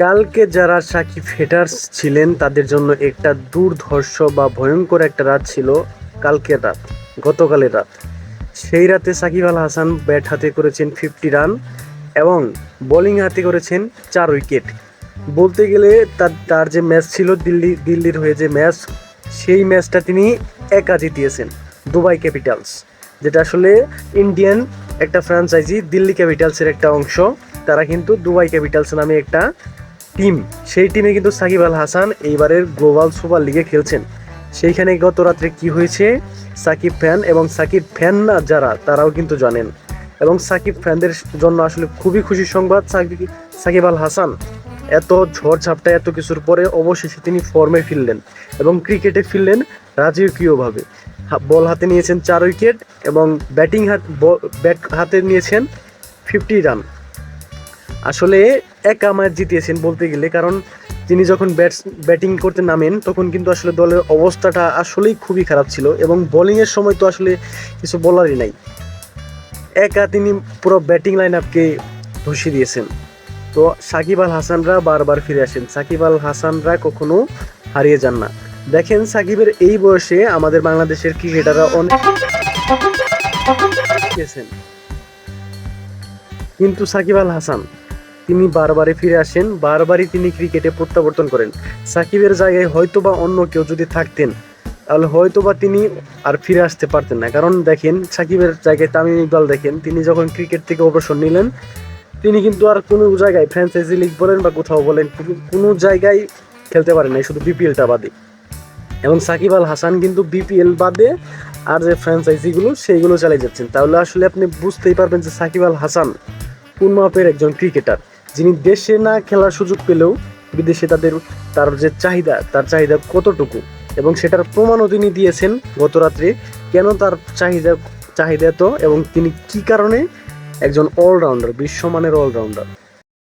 কালকে যারা সাকিব হেটার্স ছিলেন, তাদের জন্য একটা দুর্ধর্ষ বা ভয়ঙ্কর একটা রাত ছিল কালকের রাত, গতকালের রাত। সেই রাতে সাকিব আল হাসান ব্যাট হাতে করেছেন ফিফটি রান এবং বোলিং হাতে করেছেন চার উইকেট বলতে গেলে তার তার যে ম্যাচ ছিল দিল্লি, দিল্লির হয়ে যে ম্যাচ সেই ম্যাচটা তিনি একা জিতিয়েছেন দুবাই ক্যাপিটালস যেটা আসলে ইন্ডিয়ান একটা ফ্র্যাঞ্চাইজি দিল্লি ক্যাপিটালসের একটা অংশ। তারা কিন্তু দুবাই ক্যাপিটালস নামে একটা টিম, সেই টিমে কিন্তু সাকিব আল হাসান এইবারের গ্লোবাল সুপার লিগে খেলছেন। সেইখানে গত রাত্রে কি হয়েছে? সাকিব ফ্যান এবং সাকিব ফ্যান না যারা, তারাও কিন্তু জানেন। এবং সাকিব ফ্যানদের জন্য আসলে খুবই খুশি সংবাদ সাকিব সাকিব আল হাসান এত ঝড় ঝাপটা, এত কিছুর পরে অবশেষে তিনি ফর্মে ফিরলেন এবং ক্রিকেটে ফিরলেন রাজকীয়ভাবে। বল হাতে নিয়েছেন চার উইকেট এবং ব্যাটিং হাত ব্যাট হাতে নিয়েছেন ফিফটি রান। আসলে একা ম্যাচ জিতিয়েছেন বলতে গেলে। কারণ তিনি যখন ব্যাটস, ব্যাটিং করতে নামেন, তখন কিন্তু আসলে দলের অবস্থাটা আসলেই খুবই খারাপ ছিল এবং বোলিংয়ের সময় তো আসলে কিছু বলারই নাই। একা তিনি পুরো ব্যাটিং লাইন আপকে ধসিয়ে দিয়েছেন। তো সাকিব আল হাসানরা বারবার ফিরে আসেন। সাকিব আল হাসানরা কখনো হারিয়ে যান না। দেখেন সাকিবের এই বয়সে আমাদের বাংলাদেশের ক্রিকেটাররা অনেক কিন্তু সাকিব আল হাসান তিনি বারবারই ফিরে আসেন, বারবারই তিনি ক্রিকেটে প্রত্যাবর্তন করেন। সাকিবের জায়গায় হয়তোবা অন্য কেউ যদি থাকতেন, তাহলে হয়তো বা তিনি আর ফিরে আসতে পারতেন না। কারণ দেখেন, সাকিবের জায়গায় তামিম ইকবাল দেখেন, তিনি যখন ক্রিকেট থেকে অবসর নিলেন, তিনি কিন্তু আর কোনো জায়গায় ফ্র্যাঞ্চাইজি লিগ বলেন বা কোথাও বলেন কোনো- কোনো জায়গায় খেলতে পারেন না শুধু বিপিএলটা বাদে। এবং সাকিব আল হাসান কিন্তু বিপিএল বাদে আর যে ফ্র্যাঞ্চাইজিগুলো সেইগুলো চালিয়ে যাচ্ছেন। তাহলে আসলে আপনি বুঝতেই পারবেন যে সাকিব আল হাসান কোন মাপের একজন ক্রিকেটার যিনি দেশে না খেলার সুযোগ পেলেও বিদেশে তাদের, তার যে চাহিদা, তার চাহিদা কতটুকু এবং সেটার প্রমাণও তিনি দিয়েছেন গত রাত্রে কেন তার চাহিদা চাহিদা তো এবং তিনি কি কারণে একজন অলরাউন্ডার বিশ্বমানের অলরাউন্ডার